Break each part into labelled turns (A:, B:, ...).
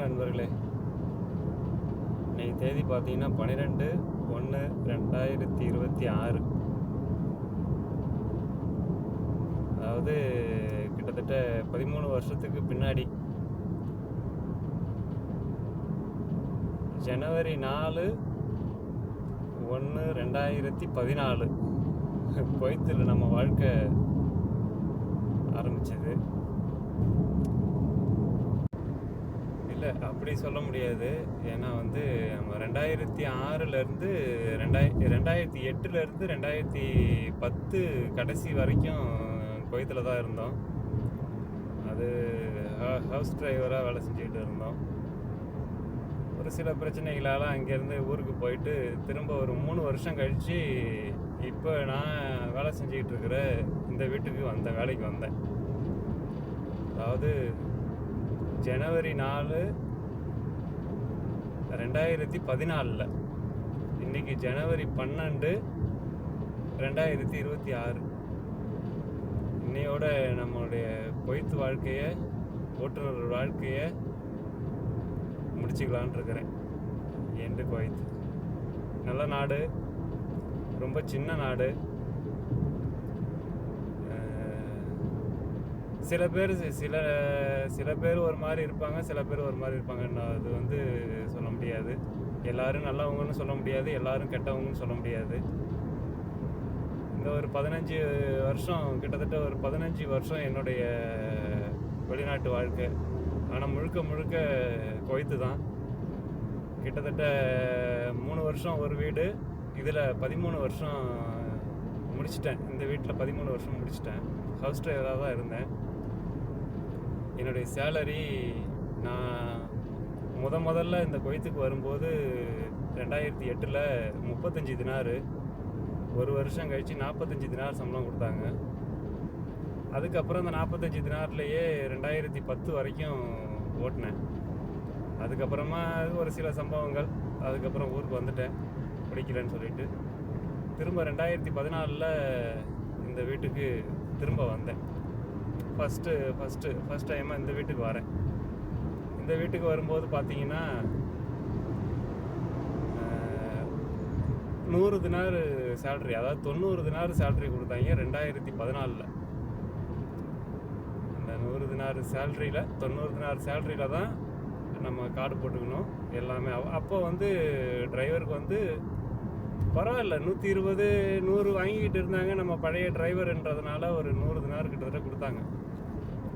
A: வணக்கம் நண்பர்களே. இன்னைக்கு தேதி பார்த்தீங்கன்னா பன்னிரெண்டு ஒன்று ரெண்டாயிரத்தி இருபத்தி ஆறு. அதாவது கிட்டத்தட்ட பதிமூணு வருஷத்துக்கு பின்னாடி. ஜனவரி நாலு ஒன்று ரெண்டாயிரத்தி பதினாலு. குவைத்தில் நம்ம வாழ்க்கை ஆரம்பிச்சது. இல்லை அப்படி சொல்ல முடியாது. ஏன்னா வந்து நம்ம ரெண்டாயிரத்தி ஆறுலேருந்து ரெண்டாய் ரெண்டாயிரத்தி எட்டுலேருந்து ரெண்டாயிரத்தி பத்து கடைசி வரைக்கும் குவைத்தில் தான் இருந்தோம். அது ஹவுஸ் டிரைவராக வேலை செஞ்சுக்கிட்டு இருந்தோம். ஒரு சில பிரச்சனைகளால் அங்கேருந்து ஊருக்கு போயிட்டு திரும்ப ஒரு மூணு வருஷம் கழித்து இப்போ நான் வேலை செஞ்சுக்கிட்டு இருக்கிற இந்த வீட்டுக்கு வந்தேன் வேலைக்கு வந்தேன். அதாவது ஜனவரி நாலு ரெண்டாயிரத்தி பதினாலில். இன்றைக்கி ஜனவரி பன்னெண்டு ரெண்டாயிரத்தி இருபத்தி ஆறு. இன்னையோட நம்மளுடைய கொய்த்து வாழ்க்கையை ஓட்டுநர் வாழ்க்கையை முடிச்சுக்கலான் இருக்கிறேன். எண்டு நல்ல நாடு. ரொம்ப சின்ன நாடு. சில பேர் சில சில பேர் ஒரு மாதிரி இருப்பாங்க சில பேர் ஒரு மாதிரி இருப்பாங்க. நான் அது வந்து சொல்ல முடியாது. எல்லாரும் நல்லவங்கன்னு சொல்ல முடியாது எல்லாரும் கெட்டவங்கன்னு சொல்ல முடியாது. இந்த ஒரு பதினஞ்சு வருஷம் கிட்டத்தட்ட ஒரு பதினஞ்சு வருஷம் என்னுடைய வெளிநாட்டு வாழ்க்கை. ஆனால் முழுக்க முழுக்க கொய்த்து தான். கிட்டத்தட்ட மூணு வருஷம் ஒரு வீடு இதில் பதிமூணு வருஷம் முடிச்சிட்டேன். இந்த வீட்டில் பதிமூணு வருஷம் முடிச்சிட்டேன். ஹவுஸ் டிரைவராக தான் இருந்தேன். என்னுடைய சேலரி நான் முத முதல்ல இந்த குவைத்துக்கு வரும்போது ரெண்டாயிரத்தி எட்டில் முப்பத்தஞ்சு தினாரு. ஒரு வருஷம் கழித்து நாற்பத்தஞ்சு தினார் சம்பளம் கொடுத்தாங்க. அதுக்கப்புறம் இந்த நாற்பத்தஞ்சு தினார்லேயே ரெண்டாயிரத்தி பத்து வரைக்கும் ஓட்டினேன். அதுக்கப்புறமா ஒரு சில சம்பவங்கள். அதுக்கப்புறம் ஊருக்கு வந்துட்டேன். பிடிக்கலன்னு சொல்லிட்டு திரும்ப ரெண்டாயிரத்தி பதினாலில் இந்த வீட்டுக்கு திரும்ப வந்தேன். ஃபஸ்ட்டு ஃபஸ்ட்டு ஃபஸ்ட் டைமாக இந்த வீட்டுக்கு வரேன். இந்த வீட்டுக்கு வரும்போது பார்த்தீங்கன்னா நூறு தினார் சேலரி அதாவது தொண்ணூறு தினார் சேலரி கொடுத்தாங்க ரெண்டாயிரத்தி பதினாலில். அந்த நூறு தினார் சேலரியில் தொண்ணூறு தினார் சேலரியில் தான் நம்ம கார்டு போட்டுக்கணும் எல்லாமே. அப்போ வந்து டிரைவருக்கு வந்து பரவாயில்ல நூற்றி இருபது நூறு வாங்கிக்கிட்டு இருந்தாங்க நம்ம பழைய டிரைவர்ன்றதுனால ஒரு நூறு தினார் கிட்டத்தட்ட கொடுத்தாங்க.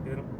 A: ഇതിനും